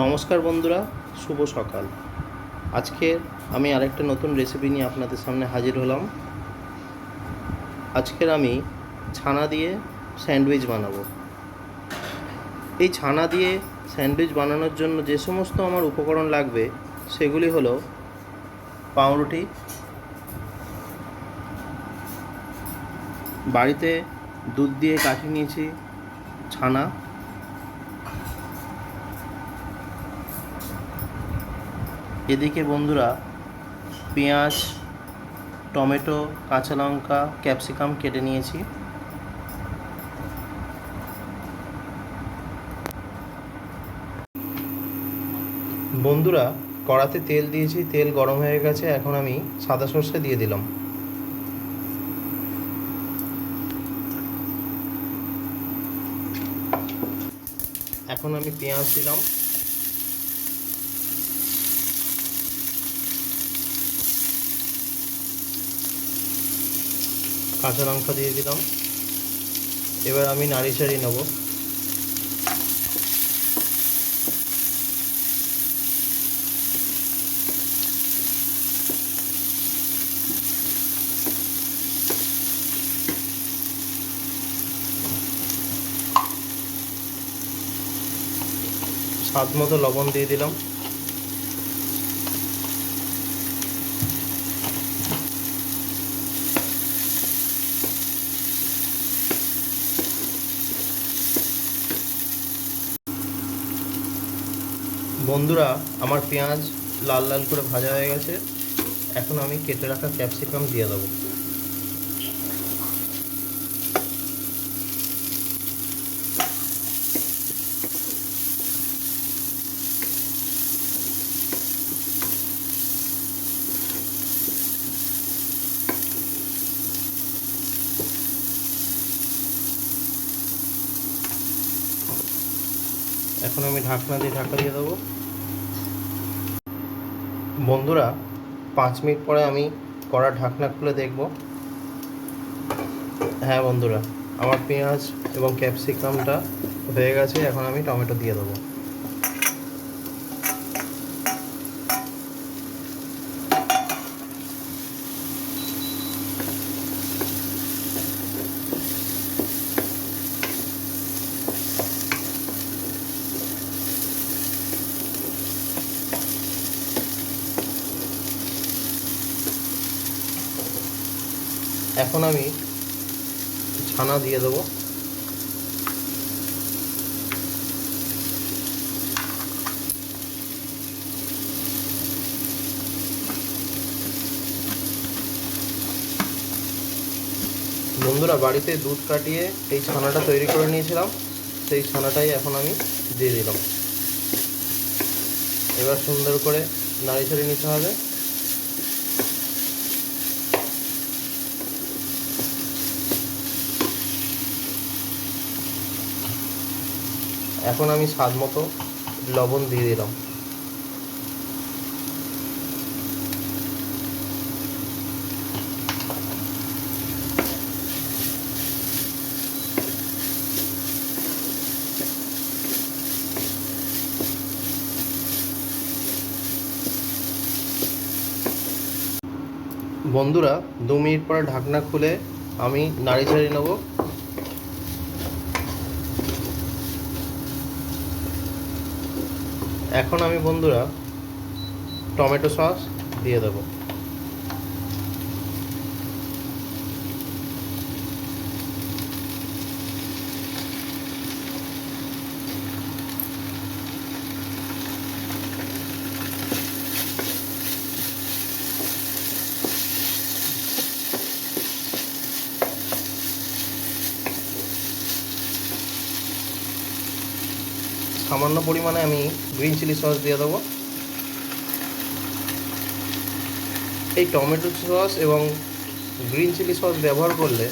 নমস্কার বন্ধুরা, শুভ সকাল। আজকে আমি আরেকটা নতুন রেসিপি নিয়ে আপনাদের সামনে হাজির হলাম। আজকের আমি ছানা দিয়ে স্যান্ডউইচ বানাবো। এই ছানা দিয়ে স্যান্ডউইচ বানানোর জন্য যে সমস্ত আমার উপকরণ লাগবে, সেগুলি হলো পাউরুটি, বাড়িতে দুধ দিয়ে কাটিয়ে নিয়েছি ছানা এদিকে বন্ধুরা, পেঁয়াজ, টমেটো, কাঁচা লঙ্কা, ক্যাপসিকাম কেটে নিয়েছি। বন্ধুরা, কড়াতে তেল দিয়েছি, তেল গরম হয়ে গেছে, এখন আমি সাদা সর্ষে দিয়ে দিলাম। এখন আমি পেঁয়াজ দিলাম। কাঁচা লঙ্কা দিয়ে দিলাম। এবার আমি নাড়ি চাড়ি নেব। স্বাদ মতো লবণ দিয়ে দিলাম। বন্ধুরা, আমার পেঁয়াজ লাল লাল করে ভাজা হয়ে গেছে। এখন আমি কেটে রাখা ক্যাপসিকাম দিয়ে দেবো। এখন আমি ঢাকনা দিয়ে ঢাকা দিয়ে দেবো। বন্ধুরা, পাঁচ মিনিট পরে আমি কড়া ঢাকনা খুলে দেখব। হ্যাঁ বন্ধুরা, আমার পেঁয়াজ এবং ক্যাপসিকামটা হয়ে গেছে, এখন আমি টমেটো দিয়ে দেবো। এখন আমি ছানা দিয়ে দেবো। বন্ধুরা, বাড়িতে দুধ কাটিয়ে এই ছানাটা তৈরি করে নিয়েছিলাম। সেই ছানাটাই এখন আমি দিয়ে দিলাম। এবার সুন্দর করে নাড়ি ছাড়ি নিতে হবে। এখন আমি স্বাদ মতো লবণ দিয়ে দিলাম। বন্ধুরা, দু মিনিট পরে ঢাকনা খুলে আমি নাড়ি ছাড়িয়ে নেব। এখন আমি বন্ধুরা টমেটো সস দিয়ে দেবো। সামান্য পরিমাণে আমি গ্রিন চিলি সস দিয়ে দেবো। এই টমেটো সস এবং গ্রিন চিলি সস ব্যবহার করলে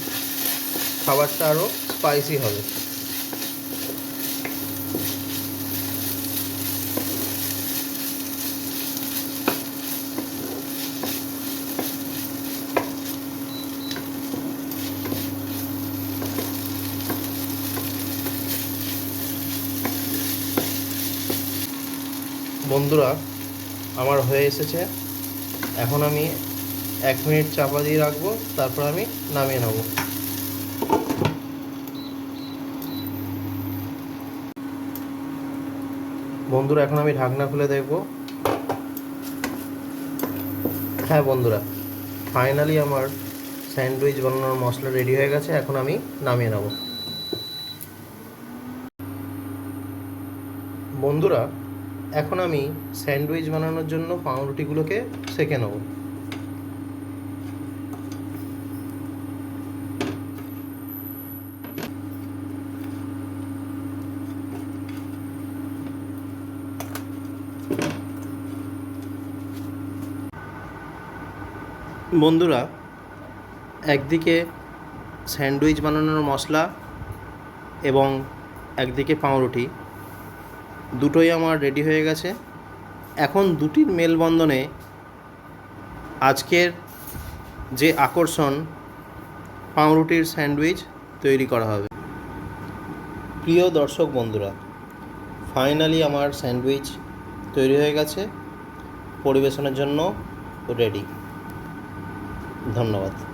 খাবারটা আরও স্পাইসি হবে। বন্ধুরা, আমার হয়ে এসেছে। এখন আমি এক মিনিট চাপা দিয়ে রাখব, তারপর আমি নামিয়ে নেব। বন্ধুরা, এখন আমি ঢাকনা খুলে দেখব। হ্যাঁ বন্ধুরা, ফাইনালি আমার স্যান্ডউইচ বানানোর মশলা রেডি হয়ে গেছে, এখন আমি নামিয়ে নেব। বন্ধুরা এখন আমি স্যান্ডউইচ বানানোর জন্য পাউরুটিগুলোকে সেঁকে নেব। বন্ধুরা, একদিকে স্যান্ডউইচ বানানোর মশলা এবং একদিকে পাউরুটি। দুটোই আমার রেডি হয়ে গেছে। এখন দুটির মেলবন্ধনে আজকের যে আকর্ষণ, পাউরুটির স্যান্ডউইচ তৈরি করা হবে। প্রিয় দর্শক বন্ধুরা ফাইনালি আমার স্যান্ডউইচ তৈরি হয়ে গেছে। পরিবেশনের জন্য রেডি ধন্যবাদ।